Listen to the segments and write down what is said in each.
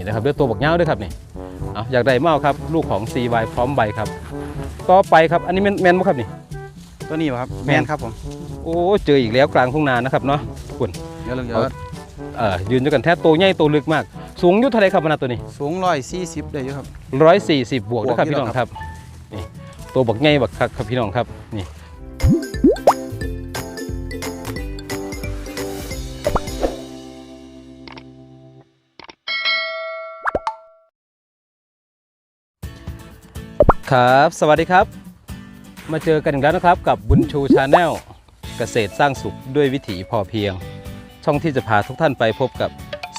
นี่นะครับเลือตัวบักเงาด้วยครับนี่เอาอยากได้เมาครับลูกของ CY พร้อมใบครับ ต่อไปครับอันนี้แมนแมนบ่ครับนี่ ตัวนี้ป่ะครับแม่แมนนครับผมโอ้เจออีกแล้วกลางทุ่งนานะครับเนาะคุณเดี๋ยวเราเอาเอ่อยืนด้วยกันแท้ตัวใหญ่ตัวลึกมาก สูงอยุทธาไรครับมันนะตัวนี้ สูงร้อยสี่สิบได้อยู่ครับร้อยสี่สิบบวกนะครับบวกอยู่พี่น้องครับนี่ตัวบักใหญ่บักคักครับพี่น้องครับนี่ ครับ สวัสดีครับ มาเจอกันอีกแล้วนะครับกับบุญชูชาแนลเกษตรสร้างสุขด้วยวิถีพอเพียง ช่องที่จะพาทุกท่านไปพบกับ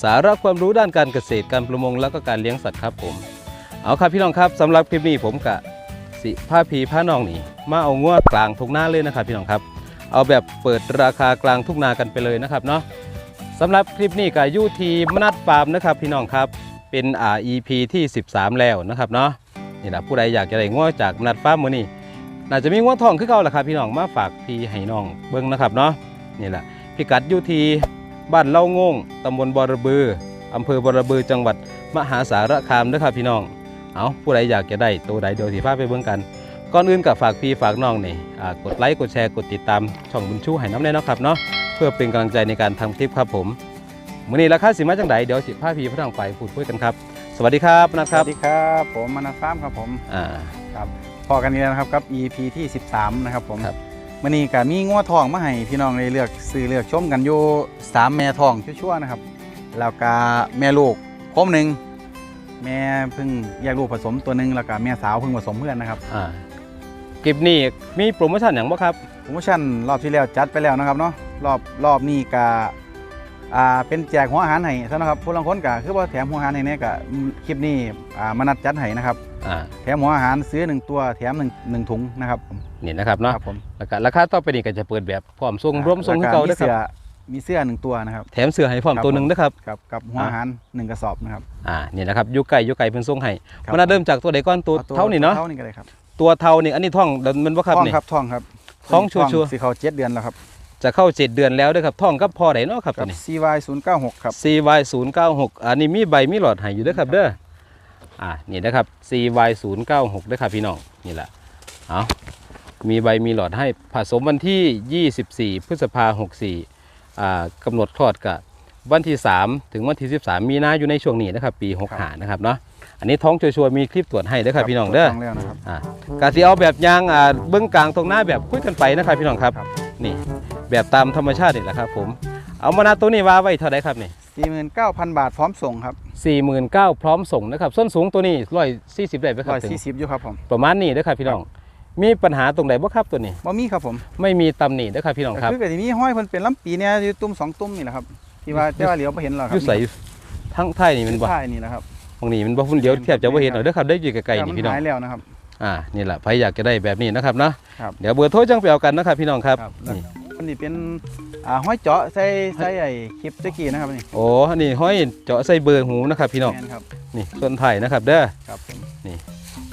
สาระความรู้ด้านการเกษตรการประมงแล้วก็การเลี้ยงสัตว์ครับผม เอาครับพี่น้องครับสำหรับคลิปนี้ผมกะสิผ้าพีผ้านองนี่มาเอางวดกลางทุกหน้าเลยนะครับ พี่น้องครับ เอาแบบเปิดราคากลางทุกนากันไปเลยนะครับเนาะสำหรับคลิปนี้กับยูทีมนัดฟาร์มนะครับ พี่น้องครับเป็น REP ที่ 13 แล้วนะครับเนาะ นี่แหละผู้ใดอยากจะได้งวดจากนัดฟ้ามือนี้น่าจะมีงวดทองขึ้นเก่าแหละครับพี่น้องมาฝากพี่ให้น้องเบิ้งนะครับเนาะนี่แหละพิกัดยูทีบ้านเล่างงตำบลบอระบืออำเภอบอระบือจังหวัดมหาสารคามนะครับพี่น้อง เอาผู้ใดอยากจะได้ตัวใดเดี๋ยวสีพาไปเบิ่งกันก่อนอื่นกับฝากพี่ฝากน้องนี่กดไลค์กดแชร์กดติดตามช่องบุญชูให้น้ำแน่นะครับเนาะเพื่อเป็นกำลังใจในการทำคลิปครับผมมือนี้ราคาสิมาจังไดเดี๋ยวสิพาพี่พทางไปพูดคุยกันครับ สวัสดีครับนะสครับวัสดีครับ ผมมานาฟาร์มครับผมอ่าพอกันนี้แล้วนะครับกับ EP ที่ 13 นะครับผมครับ มื่อนี้ก็มีงัวทองมาให้พี่น้องได้เลือกซื้อเลือกชมกันอยู่สามแม่ทองชั่วๆนะครับแล้วก็แม่ลูกคมหนึ่งแม่เพิ่งแยกลูกผสมตัวหนึ่งแล้วก็แม่สาวเพิ่งผสมเพื่อนนะครับอ่าคลิปนี้มีโปรโมชั่นอย่างบ่ครับ โปรโมชั่นรอบที่แล้วจัดไปแล้วนะครับเนาะรอบรอบนี้ก็ อ่าเป็นแจกหัวอาหารให้ซะนะครับผู้ลังคนก็คือว่าแถมหัวอาหารให้เนี่ยก็คลิปนี้อ่ามานัดจัดให้นะครับอ่าแถมหัวอาหารซื้อหนึ่งตัวแถมหนึ่งหนึ่งถุงนะครับผมนี่นะครับเนาะครับผมแล้วก็ราคาต่อไปนี้ก็จะเปิดแบบพร้อมส่งรวมส่งแล้คือก็เก่ามีเด้อคเสื้อรับมีเสื้อหนึ่งตัวนะครับแถมเสื้อให้พร้อมครับตัวหนึงนะครับกับกับหัวอาหารหนึ่งกระสอบนะครับอ่านี่นะครับอยุไก่ยุไก่เพิ่นส่งให้ครับมันน่าเริ่มจากตัวใดก่อนตัวอเท่านี่เนาะเท่านี้ก็ได้ครับตัวเท่านี่อันนี้ท่องเดินมันบ่ครับท่องนี่ครับท่องครับท้องชัวร์ๆสีเขาเจ็ดเดือนแล้วครับ จะเข้าเจ็ดเดือนแล้วเด้วยครับท่องกับพ่อไหนเนาะครับกัตัวบนี้ CY 0 9 6ครับ CY 0 9 6อันนี้มีใบมีหลอดให้อยู่เด้วยครับเด้ออ่านี่นะครับ CY 0 9 6ด้วยครับพี่น้องนี่แหละเอามีใบมีหลอดให้ผสมวันที่ 24 พฤษภา64อ่ากำหนดคลอดกับวันที่ 3 ถึงวันที่ 13 มีนาอยู่ในช่วงนี้นะครับ ปี65นะครับเนาะอันนี้ท้องชัวร์ๆมีคลิปตรวจให้เด้อครับพี่น้องเด้อท่องแล้วนะครับอ่ากาสิเอาแบบยางอ่าเบื้องกลางตรงหน้าแบบคุยกันไปนะครับพี่น้องครับครับนี่ แบบตามธรรมชาตินี่แหละครับผมเอามานาตัวนี้ว่าไว้เท่าไหรครับนี่49,000บาทพร้อมส่งครับสี่หมื่นเก้าพร้อมส่งนะครับส้นสูงตัวนี้ร้อยสี่สิบได้ไหมครับถึง140อยู่ครับผมประมาณนี้นะครับพี่น้อง มีปัญหาตรงไหนบ่ครับตัวนี้ บ่มีครับผมไม่มีตำหนินะครับพี่น้องครับ ก็คือก็สิมีห้อยเพิ่นเป็นลำปีเนี่ยอยู่ตุ้มสองตุ้มนี่แหละครับที่ว่าแต่ว่าเหลียวบ่เห็นหรอกครัอยู่ใส่ทั้งไทยนี่มันบ่ใช่นี่แหละครับบางนี่มันบ่ฟุ้นเดียวแทบจะบ่เห็นหรอกเด้อครับได้อยู่ไกลๆนี่พี่น้องหายแล้วนะครับ อ่า นี่แหละใครอยากจะได้แบบนี้นะครับนะครับเดี๋ยวเบอร์โทรจังไปเอากันนะครับพี่น้องครับครับแล้วนี่ อันนี้เป็นอ่าห้อยเจาะใส่ใส่ไอ้คลิปตะกี้นะครับนี่โอ้อันนี้ห้อยเจาะใส่เบอร์หูนะครับพี่น้องแม่ครับนี่ส่วนไทยนะครับเด้อครับผม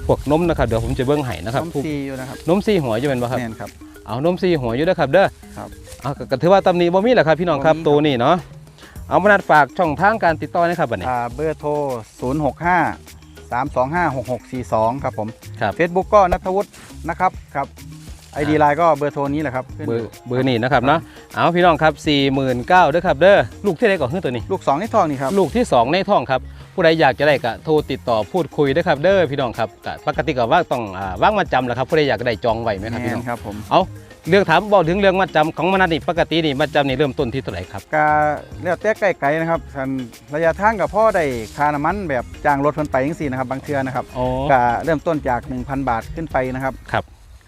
พวกนมนะครับเดี๋ยวผมจะเบิ้งให้นะครับน้ำพวกซีอยู่นะครับนมซี่หัวอยู่เป็นบ่ครับ แม่นครับ เอานมซี่หัวอยู่นะครับเด้อครับเอาก็ก็ถือว่าตำหนิบ่มีแหละครับพี่น้องครับบ่มีครับ ตัวนี้เนาะ เอามานัดฝากช่องทางการติดต่อนะครับบัดนี้ อ่าเบอร์โทร 0 6 5 3 2 5 6 6 4 2 ครับผม ครับ Facebook ก็นัทวุฒินะครับครับ ไอดีไลน์ก็เบอร์โทรนี้แหละครับขึ้นเบอร์เบอร์นี้นะครับเนาะเอาพี่น้องครับ 49,000เด้อครับเด้อลูกที่ใดก่อนคือตัวนี้ ลูก2นี่ทองนี่ครับลูกที่สองในท้องครับผู้ใดอยากจะได้ก็โทรติดต่อพูดคุยได้อครับเด้อพี่น้องครับก็ปกติก็ว่าต้องอ่าว่างมาจำแหละครับผู้ใดอยากได้จองไว้ไหมครับพี่แม่น้องนครับผมเรื่องถามบอกถึงเรื่องมาจำของมนัดนี่ปกตินี่มาจำนี่เริ่มต้นที่เท่าไหร่ครับกาแล้วแต่ไกลๆนะครับคันระยะทางกับพ่อได้ค่าน้ำมันแบบจ้างรถเพิ่นไปจังซี่นะครับบางเทื่อนะครับอ๋อก็เริ่มต้นจาก 1,000 บาทขึ้นไปนะครับครับ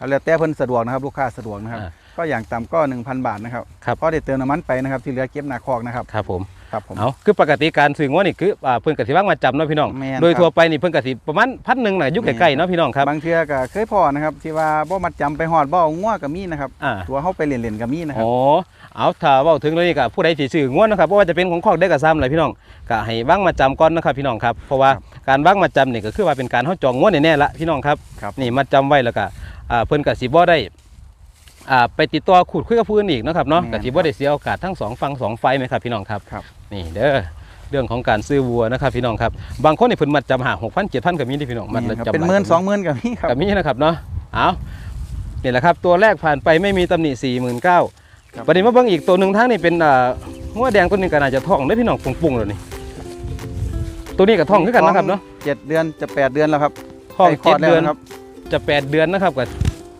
แล้วแต่เพิ่นสะดวกนะครับลูกค้าสะดวกนะครับ อ่าก็อย่างต่ำก็ 1,000 บาทนะครับครับพอได้เติมน้ำมันไปนะครับที่เหลือเก็บหน้าคอกนะครับครับผม ครับผม เอาคือปกติการซื้องัวนี่คืออ่าเพิ่นกสิว่างมาจำเนาะพี่น้อง แม่นโดยครับทั่วไปนี่เพิ่นกสิประมาณพันหนึ่งน่ะอยุ่แม่นใกล้ๆเนาะพี่น้องครับ บางเทื่อก็เคยพอนะครับ ที่ว่าบ่มัดจำไปหอดบ่เอางัวก็มีนะครับ อ่า ตัวเฮาไปเล่นๆก็มีนะครับ อ๋อ เอาถ้าเว้าถึงเรื่องนี้ก็ผู้ใดสิซื้องัวนะครับบ่ว่าจะเป็นของคอกได้ก็ซ้ำเลยพี่น้องก็ให้ว่างมาจำก่อนนะครับพี่น้องครับ เพราะว่าครับการว่างมาจำนี่ก็คือว่าเป็นการเฮาจองงัวแน่ๆละพี่น้องครับ ครับ นี่มาจำไว้แล้วก็ อ่าเพิ่นก็สิบ่ได้อ่าไปติดต่อขุดคุยกับผู้อื่นอีกเนาะครับเนาะแม่นก็สิบ่ได้เสียโอกาสทั้งสองฝั่งสองฝ่ายไหมครับพี่น้องครับครับ นี่เด้อเรื่องของการซื้อวัวนะครับพี่น้องครับบางคนนี่เพิ่นมัดจำหาหกพันเจ็ดพันก็มีที่พี่น้องมัดแม่ละนครับจำเป็นหลายหมื่นก็สองหมื่นกับพี่ครับกับมีนะครับเนาะเอานี่แหละครับตัวแรกผ่านไปไม่มีตำหนิ4 9 0 0 0ครับวันนี้มาเบิ่งอีกตัวหนึ่งทั้งนี่เป็นอ่าหัวแดงตัวหนึงก็น่าจะท้องได้อพี่น้องปุงๆแล้วนี่ตัวนี้ก็ท้องคือกันนะครับเนาะเจ็ดเดือนจะแปดเดือนแล้วครับท้องใกล้คลเจ็ดแล้วเดือนนะครับ จะแปดเดือนนะครับก็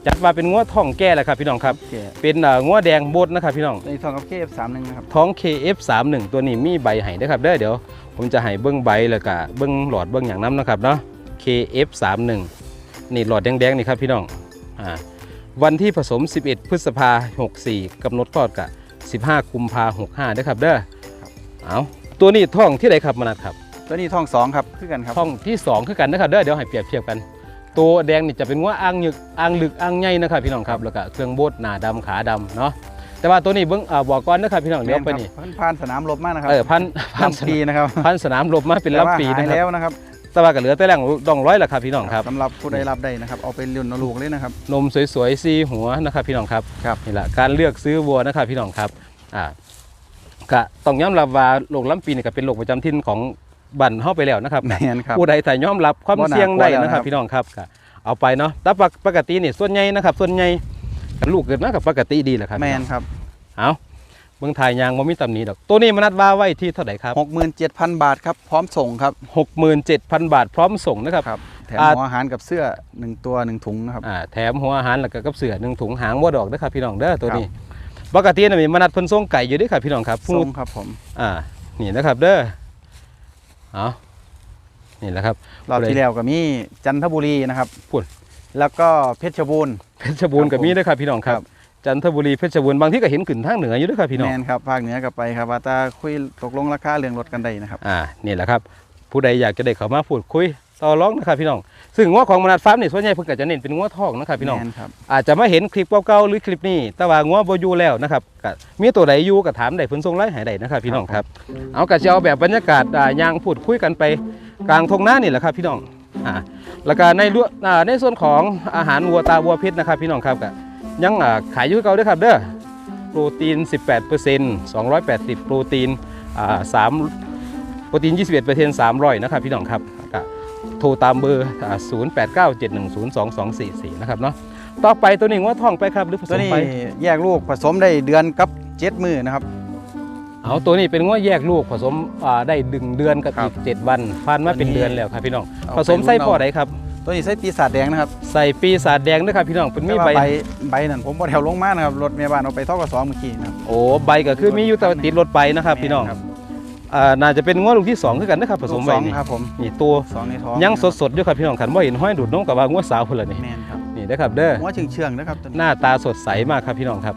จัดว่าเป็นงัวท้องแก่แล้วครับพี่น้องครับโอเคเป็นอ่างัวแดงโบดนะครับพี่น้อง ในทองกับเคฟสามหนึ่งนะครับ ท้อง KF31 ตัวนี้มีใบให้เด้อครับเด้อเดี๋ยว ผมจะให้เบิ้งใบแล้วก็เบิ้งหลอดเบิ้งอย่างน้ำนะครับเนาะ KF31 นี่หลอดแดงๆนี่ครับพี่น้องอ่าวันที่ผสม 11 พฤษภา64กำหนดคลอดกะ15 กุมภา65เด้อครับเด้อเอาตัวนี้ท้องที่ใดครับมนัดครับ ตัวนี้ทองสองครับคือกันครับ ท้องที่สองคือกันนะครับเด้อเดี๋ยวให้เปรียบเทียบกัน ตัวแดงนี่จะเป็นว่าอ่างหยึกอ่างลึกอ่างใหญ่นะครับพี่น้องครับแล้วก็เครื่องโบดหน้าดำขาดำเนาะแต่ว่าตัวนี้เบิ้งอ่าบอกก่อนนะครับพี่น้องเดี๋ยวไปนี่แม่ครับผ่านสนามรบมากนะครับเออพันพันลำปีนะครับพันสนามรบมาเป็นลำปีแต่ว่าหายนะคแล้รับวนะครับแต่ว่าก็เหลือแต่แรงดองร้อยแหละครับพี่น้องครับสำหรับผู้ใดรับได้นะครับเอาไปเลี้ยงลูกเลยนะครับนมสวยๆซีหัวนะครับพี่น้องครับครับนี่แหละการเลือกซื้อวัวนะครับพี่น้องครับอ่าก็ต้องย้อมรับว่าโรคลำปีนี่ก็เป็นโรคประจำถิ่นของ บันเฮาไปแล้วนะครับแมนครับผู้ใดแต่ยอมรับความบ่น่าเสี่ยงได้กลัวแล้วนะครับนะครับ พี่น้องครับก็เอาไปเนาะแต่ปกปกตินี่ส่วนใหญ่นะครับ ส่วนใหญ่กันลูกเกิดมากับปกติดีแหละครับแมนครับเอาเมืองไทยยางบ่มีตำหนิดอก ตัวนี้มนัดว่าไว้ที่เท่าไหร่ครับหกหมื่นเจ็ดพันบาทครับ พร้อมส่งครับ 67,000 บาทพร้อมส่งนะครับครับแถมอ่าหัวอาหารกับเสื้อหนึ่งตัวหนึ่งถุงนะครับอ่าแถมหัวอาหารแล้วก็กับเสือหนึ่งถุงหางวัวดอกเด้อครับพี่น้องเด้อตัวนี้ปกติน่ะมีมนัดเพิ่นส่งไก่อยู่เด้อครับพี่น้องครับผู้ส่งครับผมอ่านี่นะครับเด้อ เอานี่แหละครับรอบที่แล้วก็มีจันทบุรีนะครับพูดแล้วก็เพชรบูรณ์เพชรบูรณ์ครักับบผมมีเด้อครับพี่น้องครับครับ จันทบุรีเพชรบูรณ์บางที่ก็เห็นขึ้นทางเหนืออยู่เด้อครับพี่น้องแมนครับภาคเหนือกับไปครับว่าแตาคุยตกลงราคาเรื่องรถกันได้นะครับอ่านี่แหละครับ ผู้ใดอยากจะได้เข้ามาพูดคุย ต่อรองนะครับพี่น้อง ซึ่งงัวของมนัดฟาร์มนี่ส่วนใหญ่เพิ่นก็จะเน้นเป็นงัวทองนะครับพี่น้องแมนครับอาจจะมาเห็นคลิปเก่าๆหรือคลิปนี้ แต่ว่างัวบ่อยู่แล้วนะครับก็มีตัวใดอยู่ก็ถามได้เพิ่นส่งไลน์ให้ได้นะครับพี่น้องครับ เอากระเจ้าแบบบรรยากาศอ่ายางพูดคุยกันไปกลางทงหน้านี่แหละครับพี่น้องอ่าแล้วก็ในลวอ่าในส่วนของอาหารวัวตาวัวพิษนะครับพี่น้องครับก็ยังอ่าขายอยู่คือเก่าเด้วยครับเด้อโปรตีน 18% 280 โปรตีนอ่า3โปรตีน 21% 300 นะครับพี่น้องครับก็ โทรตามเบอร์อ่า0897102244 นะครับเนาะต่อไปตัวนี้ว่าท่องไปครับหรือผสตัวมนี้ไป แยกลูกผสมได้เดือนกับเจ็ดมือนะครับ เอาตัวนี้เป็นง้อแยกลูกผสมอ่าได้ดึงเดือนกับครัอีบกเจ็ดวันผ่านมาเป็นตัวนี้เดือนแล้วครับพี่น้องเอาผสมไปไส้รุ่นพ่อเอาใดครับตัวนี้ใส่ปีศาจแดงนะครับใส่ปีศาจแดงด้วยครับพี่น้องเป็นมีแต่ใบว่าใบใบนั่นผมบ่แถวลงมานะครับรถเมียบ้านเอาไปทกสเมื่อกี้นะครับ โอ้ใบก็คือมีอยู่แต่ว่าติดรถไปนะครับพี่น้อง แม่ครับ อ่าน่าจะเป็นง้อลูกที่สองคือกันนะครับผสมลูกไว้สองนี่ครับผมนี่ตัวสองในท้องยังสดๆอยู่ครับพี่น้องขันว่าเห็นห้อยดูดนมกับว่าง้อสาวคนละนี่แมนครับนี่นะครับเด้อหัวเชื่องเชื่องๆนะครับตัวหน้าตาสดใสมากครับพี่น้องครับ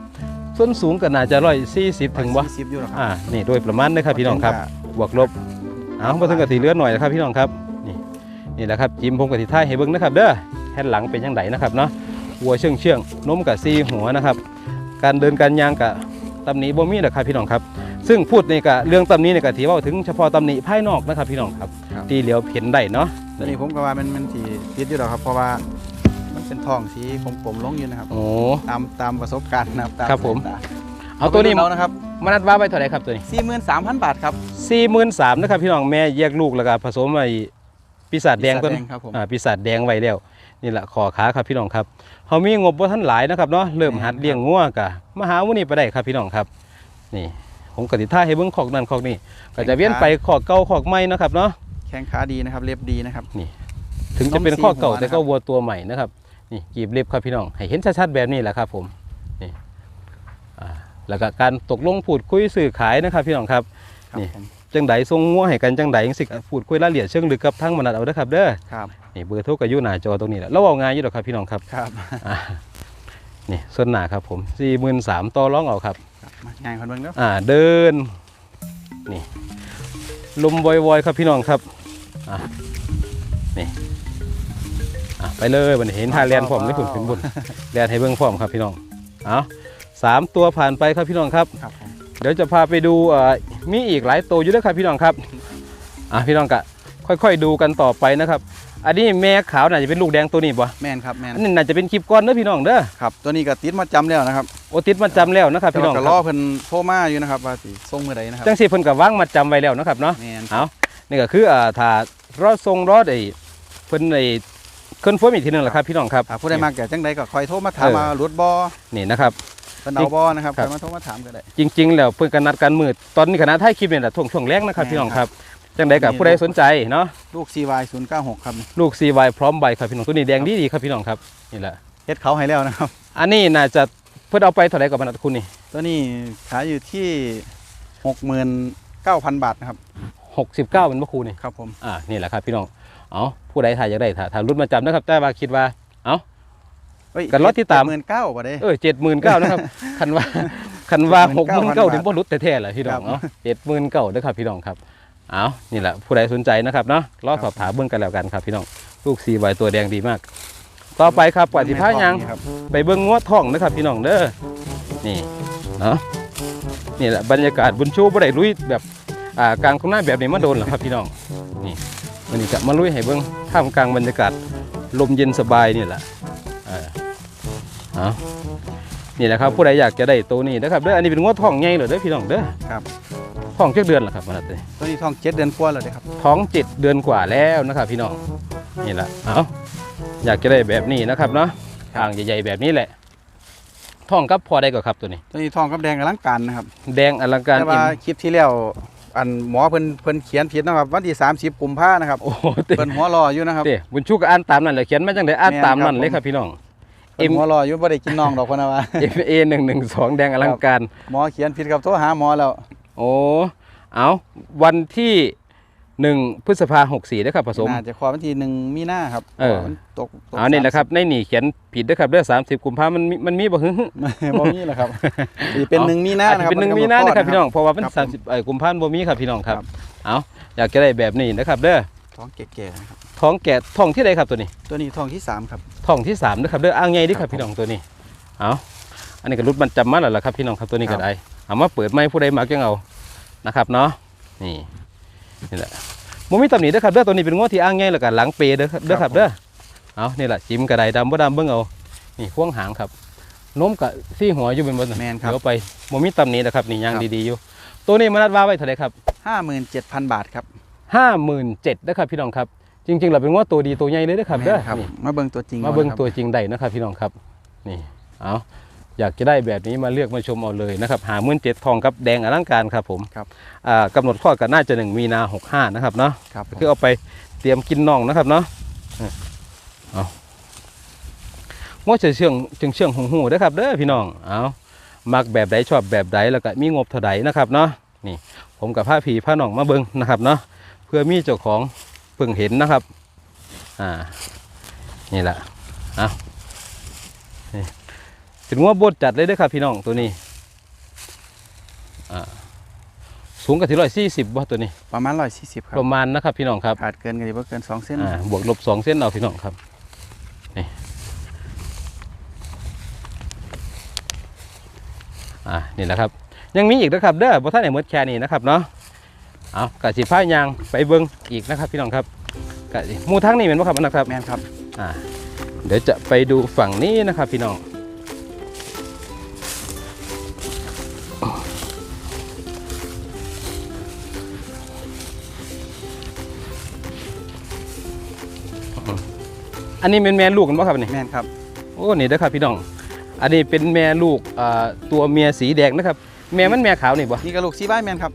ส้นสูงก็น่าจะร้อยสี่สิบถึงวะสี่สิบอยู่หรอครัอ่านี่โดยประมาณนะครับพี่น้องครับบวกลบเอามาถึงกะทิเลือดหน่อยนะครับพี่น้องครับนี่นี่แหละครับจิ้มผมกะทิท้ายให้เบิ้งนะครับเด้อแผ่นหลังเป็นยังไงนะครับเนาะวัวเชื่องเชื่องนมกับซีหัวนะครับ การเดินการยางกับตำหนิบ่มีนะครับพี่น้องครับ ซึ่งพูดในกะเรื่องตำหนิในกะถือว่าถึงเฉพาะตำหนิภายนอกนะครับพี่น้องครับครับ ที่เหลียวเห็นได้เนาะตัวนี้ผมก็ว่ามันมันสีติดอยู่หรอกครับ เพราะว่ามันเป็นทองสีกลมๆลงอยู่นะครับ โอ้ ตามตามประสบการณ์นะครับตามครับผม สายตาเอาตัวนี้เรานะครับมานัดว่าไปเท่าไหร่ครับตัวนี้สี่หมื่นสามพันบาทครับ สี่หมื่นสามนะครับพี่น้องแม่แยกลูกแล้วก็ผสมไอ้ปีศาจแดงต้นปีศาจครับผม อ่าปีศาจแดงไว้แล้วนี่แหละขอขาครับพี่น้องครับเขามีงบบ่ทันหลายนะครับเนาะเริ่มหัดเลี้ยงงัวกะมาหาวันนี้ไปได้ครับพี่น้องครับ นี่ ผมกติท่าให้เบิ้งขอกนั่นขอกนี่ก็จะเวียนไปขอกเก่าขอกใหม่นะครับเนาะแข้งขาดีนะครับ เล็บดีนะครับถึงจะเป็นนมสีข้อเก่าหัวนะครับแต่ก็วัวตัวใหม่นะครับนี่กีบเล็บครับพี่น้อง ให้เห็นชัดๆแบบนี้แหละครับผมนี่อ่าแล้วก็การตกลงพูดคุยสื่อขายนะครับ พี่น้องครับครับนี่ผมจังไดส่งงัวให้กันจังไดจังสิพูดคุยรายละเอียดเชิงลึกกับทั้งมนัดเอาเด้อครับเด้อครับนี่เบอร์โทรก็อยู่หน้าจอตรงนี้แหละเราเอางานอยู่ดอกครับพี่น้องครับครับอ่านี่ส่วนหน้าครับผมสี่หมื่นสามต่อร้องเอาครับครับ มางานคนเบิ่งเด้ออ่าเดินนี่ลมวอยๆครับพี่น้องครับอะนี่อะไปเลยวันนี้เห็นท่าเรียนพร้อมได้ผุนขึ้นบุญเรียนให้เบื้องพร้อมครับพี่น้องเอาสามตัวผ่านไปครับพี่น้องครับ ครับผมเดี๋ยวจะพาไปดูเอ่อมีอีกหลายตัวอยู่ด้วยครับพี่น้องครับอะพี่น้องกะค่อยๆดูกันต่อไปนะครับ อันนี้แม่ขาวน่าจะเป็นลูกแดงตัวนี้บ่แมนครับแมนอันนี้น่าจะเป็นคลิปก้อนเด้อพี่น้องเด้อครับ ตัวนี้ก็ติดมาจำแล้วนะครับ โอติดมาจำแล้วนะครับแต่พี่น้องว่าก็ครอรับเพิ่นโทรมาอยู่นะครับว่าสิส่งมื้อใดนะครับ จังสีเพิ่นก็วางมาจำไว้แล้วนะครับเนาะแม่นเอานี่ก็คืออ่าถ้ารอทรงรอดไอ้เพิ่นไอ้เคลื่อนฟ้อีกทีหนึงแหละครับพี่น้องครับ อ่าผู้ใดมาแก่จังใดก็คอยโทรมาถามเออ มาหลุดบ่นี่นะครับ เพิ่นเอาบ่นะครับครับคอยมาโทรมาถามก็ได้ จริง ๆ แล้วเพิ่นก็นัดกันมืดตอนนี้คณะท้ายคลิปนี่แหละช่วงช่วงแรกนะครับแม่นพี่น้องคครัรับบจังใดกับผู้ใดสนใจเนาะลูก CY 096 ครับลูก CY พร้อมใบครับพี่น้องตัวนี้แดงดีๆครับพี่น้องครับนี่แหละ เฮ็ดเขาให้แล้วนะครับ อันนี้น่าจะเพิ่นเอาไปเท่าไหร่กับพนักคุณนี่ตัวนี้ขายอยู่ที่69,000บาทนะครับ69เป็นบ่ครูนี่ครับผมอ่านี่แหละครับพี่น้องเอาผู้ใดถ่ายอยากได้ถ่ายถ่ายรุ่นมาจำนะครับแต่ว่าคิดว่าเอาเฮ้ยกันรถที่ตาม19,000บ่ได้เออเจ็ดหมื่นเก้านะครับคันว่าคันว่าหกหมื่น79,000เก้าบาทถึงบ่รุดแท้ๆแหละพี่น้องครับเนาะเจ็ดหมื่นเก้าเด้อครับพี่น้องครับเอานี่แหละผู้ใดสนใจนะครับเนาะรอสอบถามเบื้องกันแล้วกันครับพี่น้องลูกสีใบตัวแดงดีมาก ต่อไปครับปล่อยสิพ้ายังนี่ครับไปเบิ้งงวดท้องนะครับพี่น้องเด้อนี่เนาะนี่แหละบรรยากาศบุญชูบ่ได้ลุยแบบอ่ากลางทุ่งนาแบบนี้มาโดนหรอกครับพี่น้องนี่วันนี้จะมาลุยให้เบิ้งท่ามกลางบรรยากาศลมเย็นสบายนี่แหละเออเอานี่แหละครับผู้ใดอยากจะได้ตัวนี้นะครับเด้ออันนี้เป็นงวดท้องใหญ่เลยเด้อพี่น้องเด้อครับท้องเจ็ดเดือนแล้วครับมันเลยตัวนี้ท้อง7เดือนกว่าแล้วเด้ครับท้องเจ็ดเดือนกว่าแล้วนะครับพี่น้องนี่แหละเอา อยากจะได้แบบนี้นะครับเนาะทางใหญ่ๆแบบนี้แหละท้องกับพอได้ก็ครับตัวนี้ ตัวนี้ท้องกับแดงอลังการนะครับ แดงอลังการแต่อิ่ว่ามคลิปที่แล้วอันหมอเพิ่นเพิ่นเขียนผิดนะครับ วันที่ 30กุมภานะครับโอ้โหเต้เพิ่นหัวรออยู่นะครับเต้บุญชูก็อ่านตามนั่นแหละเขียนมาจังไดอ่านแม่นตามนั่นครับเลยครับพี่น้องเพิ่นหัวรออยู่บ่ได้กินน้องดอกเพิ่นนะว่า M A หนึ่งหนึ่งสองแดงอลังการ หมอเขียนผิดกับโทรหาหมอแล้ว โอ้เอาวันที่ หนึ่งพฤษภาหกสี่นะครับผสม น่าจะขอวันที่หนึ่งมีนาครับเออ มันตกตกเอานี่แหละครับในนี่เขียนผิดนะครับเด้อสามสิบกุมภามันมีมันมีบ่ฮึ 30บ่มีแล้วครับสิเป็นหนึ่งมีนาอาจนะจะครับเป็นหนึ่งมีนานะครับพี่น้องเพราะว่ามันครับสามสิบเอ่อกุมภาพันธ์บ่มีครับพี่น้องครับครับเอาอยากจะได้แบบนี้นะครับเด้อท้องแก่ๆนะครับท้องแก่ท้องที่ใดครับตัวนี้ตัวนี้ท้องที่สามครับ ท้องที่สามนะครับเด้ออ้างไงดิคครัรับบพี่น้องตัวนี้เอาอันนี้ก็รุดมันจำมาแล้วล่ะครับพี่น้องครับตัวนี้ครัก็บได้เอามาเปิดไม้ผู้ใดมักยังเอานะครับเนาะนี่ นี่แหละบ่มีตำหนิเด้อครับเด้อตัวนี้เป็นงวดที่อ้างไงแล้วก็หลังเปเด้อครับเด้อครับเด้อเอานี่แหละจิ้มกระไดดำบ่ดำเบิ่งเอานี่พ่วงหางครับโน้มกับซี่หัวอยู่เป็นบนแมนครับเดี๋ยวไปบ่มีตำหนินะครับนี่ยางครับดีๆอยู่ ตัวนี้มานัดว่าไว้เท่าไหร่ครับห้าหมื่นเจ็ดพันบาทครับห้าหมื่นเจ็ดนะครับพี่น้องครับ จริงๆเราเป็นงว่าตัวดีตัวใหญ่เลยนะครับแม่เด้อนครับนี่มาเบิ่งตัวจริงมาเบิ่งก่อนครับตัวจริงได้นะครับพี่น้องครับ นี่เอา อยากจะได้แบบนี้มาเลือกมาชมเอาเลยนะครับหามื่นเจ็ดทองครับแดงอลังการครับผมครับอ่ากำหนดข้อกันน่าจะหนึ่งมีนาหกห้านะครับเนาะครับผมคือเอาไปเตรียมกินน่องนะครับเนาะเออเอาว่าจะเชื่องจึงเชื่องหูหูนะครับเด้อพี่น้องเอามักแบบใดชอบแบบใดแล้วก็มีงบเท่าใดนะครับเนาะนี่ผมกับผ้าผีผ้าหน่องมาเบิงนะครับเนาะเพื่อมีเจ้าของเพิ่งเห็นนะครับอ่านี่แหละเอานี่ ถึงว่าบดจัดเลยเด้อครับพี่น้องตัวนี้อ่าสูงกับที่ร้อยสี่สิบว่าตัวนี้ ประมาณร้อยสี่สิบครัปบระมาณนะครับพี่น้องครับขาดเกินกันดีบ่เกินสองเส้นอ่าบวกลบสองเส้นเอาพี่น้องครับนี่อ่านี่แหละครับ ยังมีอีกนะครับเด้อบ่ท่านไหนหมดแค่นี้นะครับเนาะเอากะสิพายางไปเบิ่งอีกนะครับพี่น้องครับกะสิหมู่ทั้งนี้เป็นบ่ครับอันนะครับแมนครับอ่าเดี๋ยวจะไปดูฝั่งนี้นะครับพี่น้อง อันนี้เป็นแม่ลูกกันบ่ครับนี่แมนครับโอ้นี่เด้อครับพี่น้อง อันนี้เป็นแม่ลูกอ่าตัวเมียสีแดงนะครับ แม่มันแม่ขาวนี่บ่นี่กระลูกซีบ้ายแมนครับ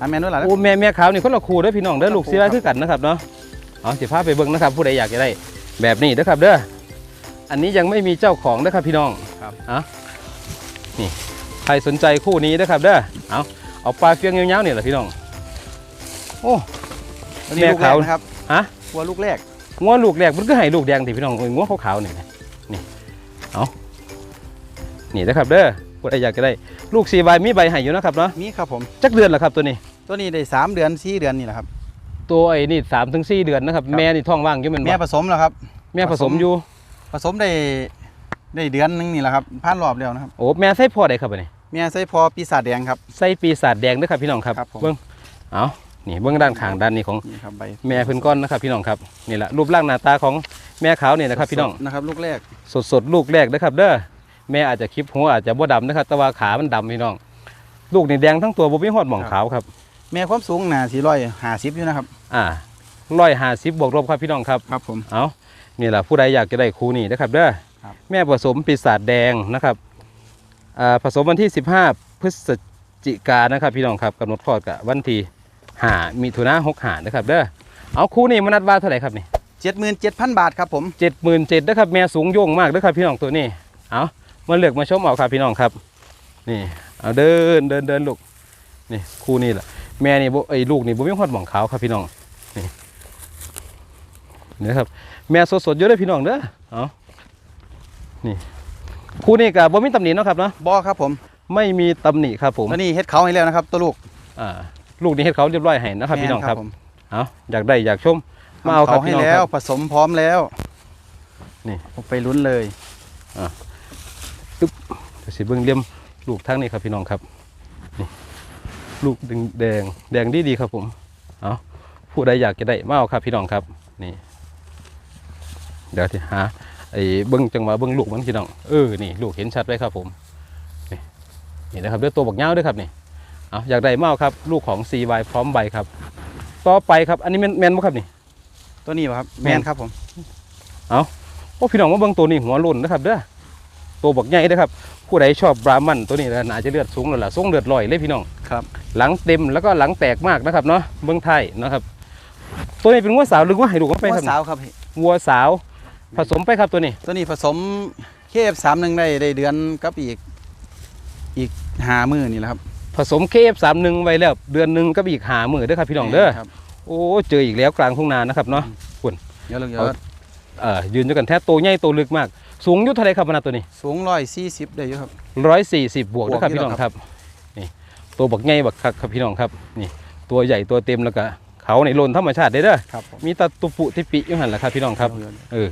อ่าแมนด้วยล่ะโอ้แม่แม่ขาวนี่คนละคู่เด้อพี่น้องเด้อครับลูกเสียคือกันนะครับเนาะเอาสิพาไปเบิ่งนะครับผู้ใดอยากจะได้แบบนี้เด้อครับเด้ออันนี้ยังไม่มีเจ้าของเด้อครับพี่น้องครับเอานี่ใครสนใจคู่นี้เด้อครับเด้อเอาเอาปลาเฟียงยาวๆนี่แหละพี่น้องโอ้ตัวนี้แม่ลูกแรขากวนะครับฮะวัวลูกแรก งัวลูกแรกมันก็ให้ลูกแดงที่พี่น้องโอ้ยงัวขาวๆนี่นะนี่เอานี่นะครับเด้อผู้ใดอยากจะได้ลูกสี่ใบมีใบให้อยู่นะครับเนาะมีครับผม จักเดือนละครับตัวนี้ ตัวนี้ได้สามเดือนสี่เดือนนี่แหละครับ ตัวไอ้นี่สามถึงสี่เดือนนะครับครับแม่นี่ท้องว่างอยู่แมันบ่แม่ผสมแล้วครับ แม่ผสมผสมอยู่ ผสมได้ได้เดือนหนึงนี่แหละครับผ่านรอบแล้วนะครับโอ้แม่ไส้พ่อได้ครับอันนี้แม่ใส่พอปีศาจแดงครับไส้ปีศาจแดงเด้วยครับพี่น้องครับครับผม เบิ้งเอา นี่เบิ้งด้านข้างด้านนี้ของนี่ครับใบแม่เพิ่นก้อนนะครับพี่น้องครับนี่แหละรูปร่างหน้าตาของแม่ขาวนี่นะครับ พี่น้องสดนะครับลูกแรกสดสดๆลูกแรกนะครับ เด้อแม่อาจจะคลิปหัวอาจจะบ่ดำนะครับแต่ว่าขามันดำพี่น้อง ลูกนี่แดงทั้งตัวบ่มีหอดหมองขาวครับ แม่ความสูงหนาสี่ร้อยห้าสิบอยู่นะครับอ่าร้อยห้าสิบบวกลบครับพี่น้องครับ ครับผม เอานี่แหละผู้ใดอยากจะได้ครูนี่นะครับเด้อครับ แม่ผสมปีศาจแดงนะครับอ่าผสมวันที่ 15 พฤศจิกายนนะครับพี่น้องครับกำหนดคลอดกับวันที่ หามีถุนาหกหานะครับเด้อเอาครูนี่มันนัดว่าเท่าไหร่ครับนี่เจ็ดหมื่นเจ็ดพันบาทครับผมเจ็ดหมื่นเจ็ดนะครับแม่สูงโยงมากนะครับพี่น้องตัวนี้เอามาเลือกมาชมเอาครับพี่น้องครับ นี่เอาเดินเดินเดินลูกนี่ครูนี่แหละแม่นี่บ่ไอ้ยลูกนี่บ่มีหอดหมองขาวครับพี่น้องนี่นี่นะครับแม่สดๆเยอะเลยพี่น้องเด้อเอานี่ครูนี่กับบ่มีตำหนิเนาะครับเนาะบอครับผม ไม่มีตำหนิครับผมตัวนี้เฮ็ดเขาให้แล้วนะครับ ตัวลูกอ่า ลูกนี่เฮ็ดเขาเรียบร้อยให้นะครับพี่น้องครับแม่ผมเอาอยากได้อยากชมมาเอาครับทำให้พี่น้องแล้ควรับผสมพร้อมแล้ว นี่ผมไปลุ้นเลยเดี๋ยวสิเบิ่งเลี่ยมลูกทั้งนี้ครับพี่น้องครับนี่ลูกแดงแดงแดงดีดีๆครับผมเอาผู้ใดอยากจะได้มาเอาครับพี่น้องครับนี่เดี๋ยวที่หาไอ้เบิ้งจังหวะเบิ้งลูกมันพี่น้องเออนี่ลูกเห็นชัดไว้ครับผมนี่นี่นะครับเด้วยตัวบักเงาด้วยครับนี่ เอาอยากได้มาเอาครับ ลูกของ CY พร้อมใบครับ ต่อไปครับอันนี้แมนแมนบ่ครับนี่ ตัวนี้บ่ครับแม่แมนนครับผมโอ้พี่น้องมาเบิ่งตัวนี้หัวโล้นนะครับเด้อตัวบักใหญ่เด้อครับ ผู้ใดชอบบราหมันตัวนี้น่าจะเลือดสูงแล้วล่ะสูงเลือดลอยเลยพี่น้องครับ หลังเต็มแล้วก็หลังแตกมากนะครับเนาะเบื้องไทยนะครับ ตัวนี้เป็นวัวสาวหรือว่าให้ดูกันไปหัควรับสาวครับพี่วัวสาว ผสมไปครับตัวนี้ ตัวนี้ผสมเคฟสามหนึ่งได้ได้เดือนกับอีก อีกหามือนี่แหละครับ ผสมเคฟสามหนึ่งไว้แล้วเดือนหนึ่งก็อีกหามือเด้อครับพี่น้องเด้อครับโอ้เจออีกแล้วกลางทุ่งนานะครับเนาะเดี๋ยวเราเดี๋ยวเอาเอ่อยืนอยู่กันแท้ตัวใหญ่ตัวลึกมาก สูงอยุทธเท่าไรครับพนาตัวนี้ สูงร้อยสี่สิบได้อยู่ครับร้อยสี่สิบบวกนะครับบวกอยู่พี่น้องแล้วครับนี่ตัวบักใหญ่บักคักครับพี่น้องครับนี่ตัวใหญ่ตัวเต็มแล้วก็เขาในโลนธรรมชาติเด้อเด้อครับผมมีตาตุปุติปิอยู่หันแหละครับพี่น้องครับเดี๋ยวเออ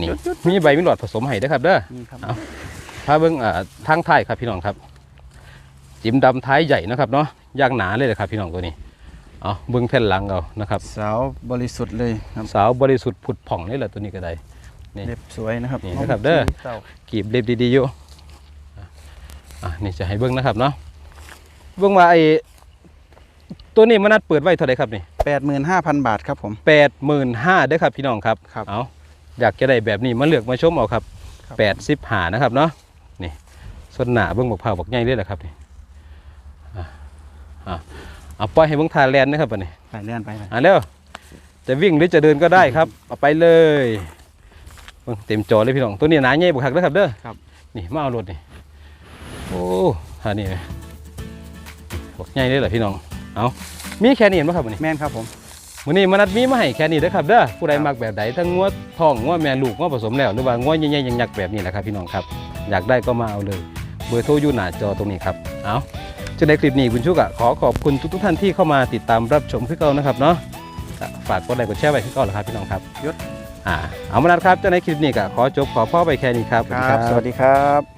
นี่มีใบมีหลอดผสมให้เด้อครับเด้อนี่ครับเอาพาเบิ้งอ่าทางท้ายครับพี่น้องครับ จิ้มดำท้ายใหญ่นะครับเนาะย่างหนาเลยนะครับพี่น้องตัวนี้เอาเบิ้งแผ่นหลังเอานะครับสาวบริสุทธิ์เลยครับสาวบริสุทธิ์ผุดผ่องนี่แหละตัวนี้ก็ได้นี่เล็บสวยนะครับนี่นะครับเด้อกีบเล็บดีๆอยู่อะอะนี่จะให้เบิ้งนะครับเนาะเบิ้งว่าไอ้ตัวนี้มันนัดเปิดไว้เท่าไหร่ครับนี่แปดหมื่นห้าพันบาทครับผมแปดหมื่นห้าได้อครับพี่น้องครับครับเอาอยากจะได้แบบนี้มาเลือกมาชมเอาครับครับแปดสิบหานะครับเนาะนี่ส่วนหนาเบิ้งบอกเผาบอกใหญ่เลยแหละครับนี่อะ อะเอาปล่อยให้เบิ้งทาแลนด์นะครับอันนี้ไปเลื่อนไปไปอะเร็วจะวิ่งหรือจะเดินก็ได้ครับเอาไปเลยเบิ่งเต็มจอเลยพี่น้องตัวนี้หนาใหญ่บุกหักนะครับเด้อครับ นี่มาเอารถนี่โอ้ฮานี่เลยบอกใหญ่เลยเหรอพี่น้องเอามีแค่นี้เห็นไหมครับวันนี้แม่นครับผมวันนี้มานัดมีมาให้แค่นี้เด้อครับเด้อผู้ใดครับมักแบบใดทั้งงัวทองงัวแม่ลูกงัวผสมแล้วหรือว่างัวใหญ่ๆยักษ์ๆแบบนี้แหละครับพี่น้องครับ อยากได้ก็มาเอาเลย เบอร์โทรอยู่หน้าจอตรงนี้ครับเอา จะในคลิปนี้คุณชุกอะขอขอบคุณทุกๆท่านที่เข้ามาติดตามรับชมคือเก่านะครับเนาะก็ฝากกดไลค์กดแชร์ไว้คือเก่าแล้วครับพี่น้องครับยศอ่าเอามานัดครับเจ้าในคลิปนี้ก็ขอจบขอพ่อไปแค่นี้ครับครับสวัสดีครับ